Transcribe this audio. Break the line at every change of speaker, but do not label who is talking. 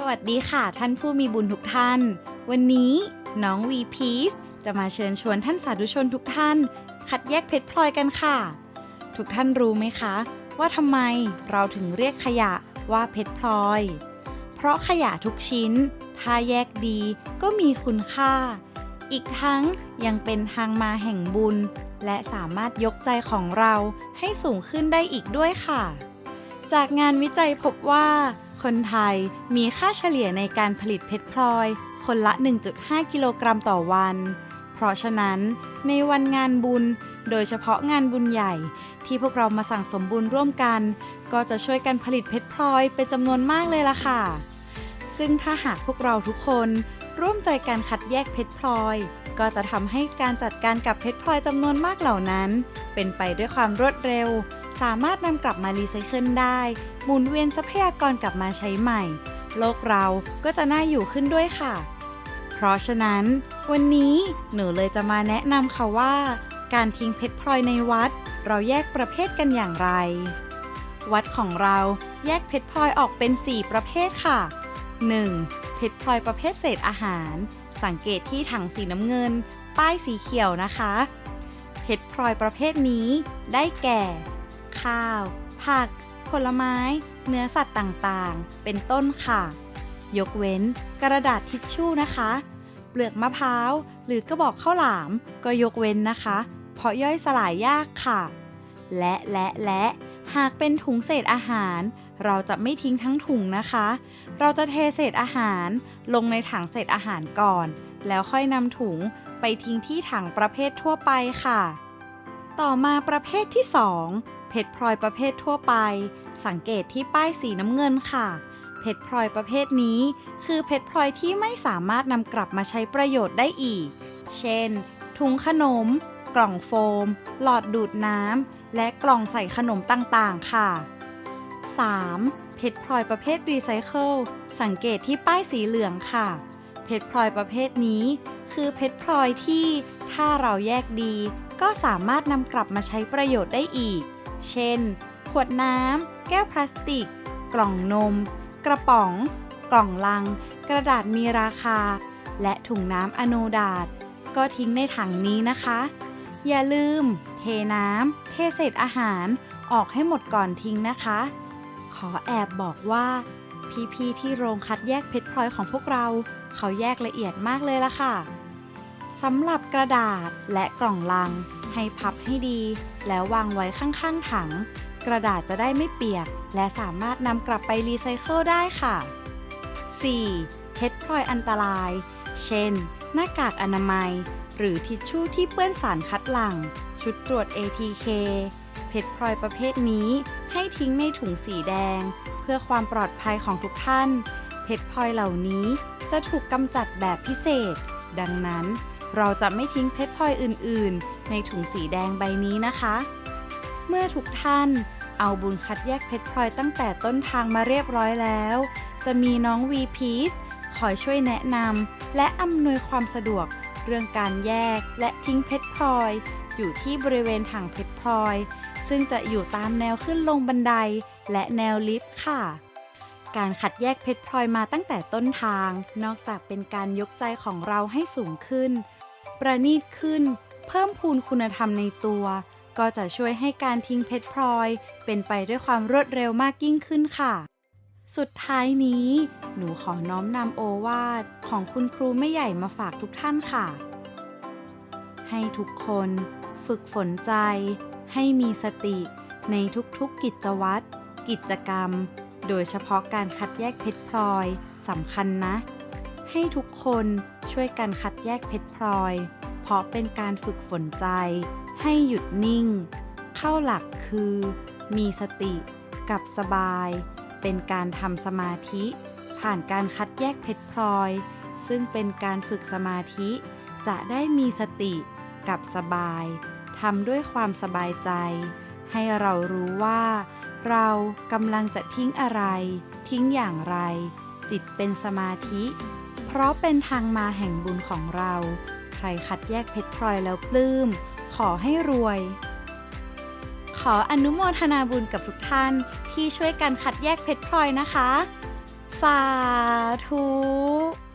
สวัสดีค่ะท่านผู้มีบุญทุกท่าน วันนี้น้องวีพีซจะมาเชิญชวนท่านสาธุชนทุกท่าน คัดแยกเพชรพลอยกันค่ะ ทุกท่านรู้ไหมคะ ว่าทำไมเราถึงเรียกขยะว่าเพชรพลอย เพราะขยะทุกชิ้น ถ้าแยกดีก็มีคุณค่า อีกทั้งยังเป็นทางมาแห่งบุญ และสามารถยกใจของเราให้สูงขึ้นได้อีกด้วยค่ะ จากงานวิจัยพบว่า คนไทยมีค่าเฉลี่ยในการผลิตเพชรพลอย คนละ 1.5 กิโลกรัมต่อวัน เพราะฉะนั้น ในวันงานบุญ โดยเฉพาะงานบุญใหญ่ ที่พวกเรามาสั่งสมบุญร่วมกัน ก็จะช่วยกันผลิตเพชรพลอยเป็นจำนวนมากเลยล่ะค่ะ ซึ่งถ้าหากพวกเราทุกคนร่วมใจการคัดแยกเพชรพลอย ก็จะทำให้การจัดการกับเพชรพลอยจำนวนมากเหล่านั้น เป็นไปด้วยความรวดเร็ว สามารถนำกลับมารีไซเคิลได้ หมุนเวียนทรัพยากรกลับมาใช้ใหม่ โลกเราก็จะน่าอยู่ขึ้นด้วยค่ะ เพราะฉะนั้น วันนี้หนูเลยจะมาแนะนำค่ะว่า การทิ้งเพชรพลอยในวัด เราแยกประเภทกันอย่างไร วัดของเราแยกเพชรพลอยออกเป็น 4 ประเภทค่ะ 1. เพชรพลอยประเภทเศษอาหาร สังเกตที่ถังสีน้ำเงิน ป้ายสีเขียวนะคะ เพชรพลอยประเภทนี้ได้แก่ ข้าว ผัก ผลไม้ เนื้อสัตว์ต่างๆ เป็นต้นค่ะ ยกเว้นกระดาษทิชชู่นะคะ เปลือกมะพร้าว หรือกระบอกข้าวหลามก็ยกเว้นนะคะ เพราะย่อยสลายยากค่ะ และและและ หากเป็นถุงเศษอาหาร เราจะไม่ทิ้งทั้งถุงนะคะ เราจะเทเศษอาหารลงในถังเศษอาหารก่อน แล้วค่อยนำถุงไปทิ้งที่ถังประเภททั่วไปค่ะ ต่อมาประเภทที่ 2 เพชรพลอยประเภททั่วไป สังเกตที่ป้ายสีน้ำเงินค่ะ เพชรพลอยประเภทนี้ คือเพชรพลอยที่ไม่สามารถนำกลับมาใช้ประโยชน์ได้อีก เช่น ถุงขนม กล่องโฟม หลอดดูดน้ำ และกล่องใส่ขนมต่างๆ ค่ะ 3. เพชรพลอยประเภทรีไซเคิลสังเกตที่ป้ายสีเหลืองค่ะ เพชรพลอยประเภทนี้ คือเพชรพลอยที่ถ้าเราแยกดี ก็สามารถนำกลับมาใช้ประโยชน์ได้อีก เช่น ขวดน้ำ แก้วพลาสติก กล่องนม กระป๋อง กล่องลัง กระดาษมีราคา และถุงน้ำอโนดาตก็ทิ้งในถังนี้นะคะ อย่าลืม เทน้ำ เทเศษอาหารออกให้หมดก่อนทิ้งนะคะ ขอแอบบอกว่า พี่ๆที่โรงคัดแยกเพชรพลอยของพวกเรา เขาแยกละเอียดมากเลยละค่ะสำหรับกระดาษและกล่องลัง ให้พับให้ดี แล้ววางไว้ข้างๆถัง กระดาษจะได้ไม่เปียก และสามารถนำกลับไปรีไซเคิลได้ค่ะ 4. เพชรพลอยอันตราย เช่น หน้ากากอนามัย หรือทิชชู่ที่เปื้อนสารคัดหลั่ง ชุดตรวจ ATK เพชรพลอยประเภทนี้ให้ทิ้งในถุงสีแดง เพื่อความปลอดภัยของทุกท่าน เพชรพลอยเหล่านี้จะถูกกำจัดแบบพิเศษ ดังนั้น เราจะไม่ทิ้งเพชรพลอยอื่น ๆ ในถุงสีแดงใบนี้นะคะ เมื่อทุกท่านเอาบุญคัดแยกเพชรพลอยตั้งแต่ต้นทางมาเรียบร้อยแล้ว จะมีน้องวีพีซคอยช่วยแนะนำและอำนวยความสะดวก เรื่องการแยกและทิ้งเพชรพลอย อยู่ที่บริเวณถังเพชรพลอย ซึ่งจะอยู่ตามแนวขึ้นลงบันไดและแนวลิฟต์ค่ะ การคัดแยกเพชรพลอยมาตั้งแต่ต้นทาง นอกจากเป็นการยกใจของเราให้สูงขึ้น ประณีตขึ้น เพิ่มพูนคุณธรรมในตัว ก็จะช่วยให้การทิ้งเพชรพลอย เป็นไปด้วยความรวดเร็วมากยิ่งขึ้นค่ะ สุดท้ายนี้ หนูขอน้อมนำโอวาทของคุณครูไม่ใหญ่มาฝากทุกท่านค่ะ ให้ทุกคนฝึกฝนใจ ให้มีสติในทุกๆกิจวัตร กิจกรรม โดยเฉพาะการคัดแยกเพชรพลอยสำคัญนะ ให้ทุกคนช่วยกันคัดแยกเพชรพลอย เพราะเป็นการฝึกฝนใจ ให้หยุดนิ่ง เข้าหลักคือ มีสติ กับสบาย เป็นการทำสมาธิ ผ่านการคัดแยกเพชรพลอย ซึ่งเป็นการฝึกสมาธิ จะได้มีสติกับสบายทำด้วยความสบายใจ ให้เรารู้ว่า เรากำลังจะทิ้งอะไร ทิ้งอย่างไร จิตเป็นสมาธิ เพราะเป็นทางมาแห่งบุญของเรา ใครคัดแยกเพชรพลอยแล้วปลื้ม ขอให้รวย ออนุโมทนาบุญกับทุกท่านที่ช่วยกันคัดแยกเพชรพลอยนะคะสสาธุ